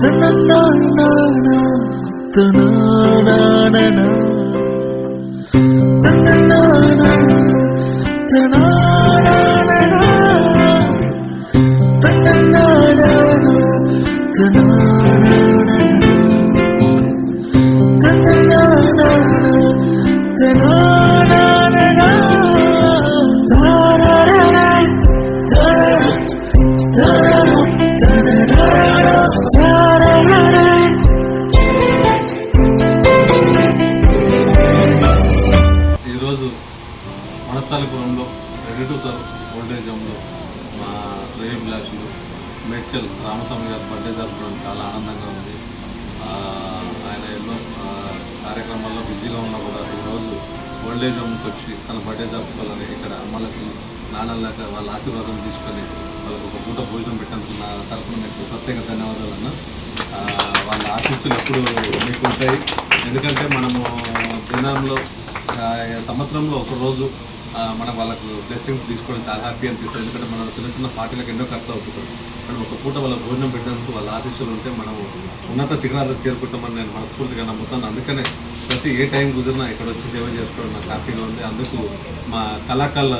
na na na మనస్థాలిపురంలో ready to serve old age హోమ్లో మా శ్రేయ బ్లాక్లు మేడ్చల్ రామస్వామి గారు బర్త్డే జరుపుకోవడం చాలా ఆనందంగా ఉంది. ఆయన ఎన్నో కార్యక్రమాల్లో బిజీగా ఉన్నా కూడా ఈరోజు ఓల్డేజ్ హోమ్కి వచ్చి తన బర్త్డే జరుపుకోవాలని ఇక్కడ అమ్మలకి నాన్నలకి వాళ్ళ ఆశీర్వాదం తీసుకొని వాళ్ళకు ఒక పూట భోజనం పెట్టాల్సిన తరఫున మీకు ప్రత్యేక ధన్యవాదాలు అన్న. వాళ్ళ ఆశీస్సులు ఎప్పుడు మీకు ఉంటాయి ఎందుకంటే మనము దినంలో సంవత్సరంలో ఒకరోజు మనం వాళ్ళకు బ్లెస్సింగ్స్ తీసుకోవడం చాలా హ్యాపీ అనిపిస్తుంది. ఎందుకంటే మనం చిన్న చిన్న పార్టీలకు ఎన్నో ఖర్చు అవుతుంది మనం ఒక పూట వాళ్ళ భోజనం పెట్టడానికి వాళ్ళ ఆశీస్సులు ఉంటే మనం ఉన్నత శిఖరాలకు చేరుకుంటామని నేను మనస్ఫూర్తిగా నమ్ముతాను. అందుకనే ప్రతి ఏ టైం కుదిరినా ఇక్కడ వచ్చి సేవ చేసుకోవడం నాకు హ్యాపీగా ఉంది. అందుకు మా కళాకాల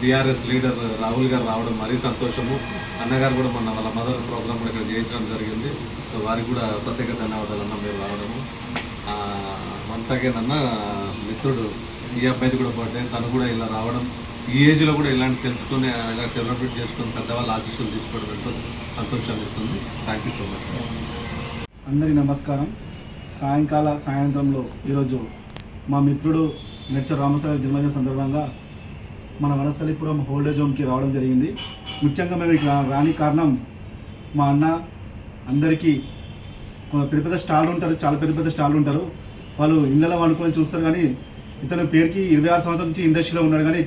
బీఆర్ఎస్ లీడర్ రాహుల్ గారు రావడం మరీ సంతోషము. అన్నగారు కూడా మొన్న వాళ్ళ మదర్ ప్రోగ్రామ్ కూడా ఇక్కడ చేయించడం జరిగింది. సో వారికి కూడా ప్రత్యేక ధన్యవాదాలు అన్న మీరు రావడము. వన్స్ అగైన్ అన్న మిత్రుడు ఈ అబ్బాయిది కూడా బర్త్డే తను కూడా ఇలా రావడం ఈ ఏజ్లో కూడా ఇలాంటి తెలుసుకుని ఇలా సెలబ్రేట్ చేసుకుని పెద్దవాళ్ళ ఆశీస్సులు తీసుకోవడం ఎంతో సంతోషాన్ని ఇస్తుంది. థ్యాంక్ యూ సో మచ్ అందరికీ నమస్కారం. సాయంకాల సాయంత్రంలో ఈరోజు మా మిత్రుడు నెచ్చర్ రామసాగర్ జన్మదిన సందర్భంగా మన వనస్థలిపురం హోల్డేజ్ హోమ్కి రావడం జరిగింది. ముఖ్యంగా మేము ఇక్కడ రాని కారణం మా అన్న అందరికీ పెద్ద పెద్ద స్టాల్ ఉంటారు చాలా పెద్ద పెద్ద స్టాల్ ఉంటారు. వాళ్ళు ఇళ్ళలో వండుకొని చూస్తారు కానీ ఇతని పేరుకి ఇరవై ఆరు సంవత్సరాల నుంచి ఇండస్ట్రీలో ఉన్నాడు కానీ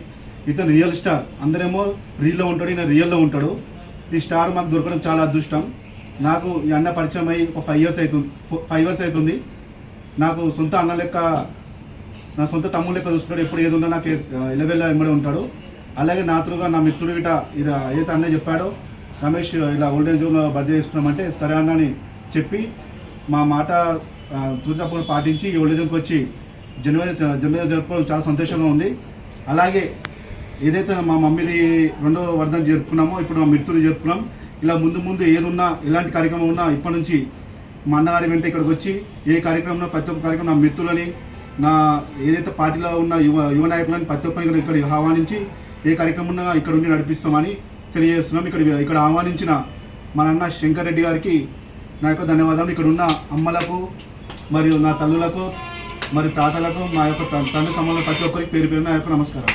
ఇతను రియల్ స్టార్. అందరేమో రీల్లో ఉంటాడు ఈయన రియల్లో ఉంటాడు. ఈ స్టార్ మాకు దొరకడం చాలా అదృష్టం. నాకు ఈ అన్న పరిచయం అయ్యి ఒక ఫైవ్ ఇయర్స్ అవుతుంది. ఫైవ్ ఇయర్స్ అవుతుంది. నాకు సొంత అన్న లెక్క నా సొంత తమ్ముడు లెక్క చూసుకుంటాడు ఎప్పుడు ఏది ఉన్నా నాకు ఎలవెల్ల వెంబడి ఉంటాడు. అలాగే నా నా మిత్రుడు గిట ఇది ఏదైతే అన్నయ్య చెప్పాడో రమేష్ ఇలా ఓల్డేజ్ హోమ్లో బర్త్డే చేసుకున్నామంటే సరే అన్న అని చెప్పి మా మాట తూచప్పుడు పాటించి ఈ ఓల్డేజ్ హోమ్కి వచ్చి జన్మదిన జన్మదిన జరుపుకోవడం చాలా సంతోషంగా ఉంది. అలాగే ఏదైతే మా మమ్మీది రెండో వర్ధం జరుపుకున్నామో ఇప్పుడు మా మిత్రులు జరుపుకున్నాం. ఇలా ముందు ముందు ఏదున్నా ఎలాంటి కార్యక్రమం ఉన్నా ఇప్పటి నుంచి మా అన్నగారి వెంట ఇక్కడికి వచ్చి ఏ కార్యక్రమంలో ప్రతి ఒక్క కార్యక్రమం నా మిత్రులని నా ఏదైతే పార్టీలో ఉన్న యువ యువ నాయకులని ప్రతి ఒక్కరిని ఇక్కడ ఇక్కడ ఆహ్వానించి ఏ కార్యక్రమం ఉన్నా ఇక్కడ ఉండి నడిపిస్తామని తెలియజేస్తున్నాం. ఇక్కడ ఇక్కడ ఆహ్వానించిన మా నాన్న శంకర్ రెడ్డి గారికి నా యొక్క ధన్యవాదాలు. ఇక్కడ ఉన్న అమ్మలకు మరియు నా తల్లులకు మరి తాతలకు మా యొక్క తండ్రి సంబంధం ప్రతి ఒక్కరికి పేరు పేరున యొక్క నమస్కారం.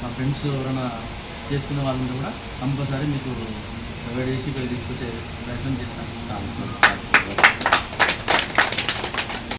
మా ఫ్రెండ్స్ ఎవరైనా చేసుకునే వాళ్ళని కూడా కంపల్సరీ మీకు ప్రొవైడ్ చేసి ఇక్కడ తీసుకొచ్చే ప్రయత్నం చేస్తాను.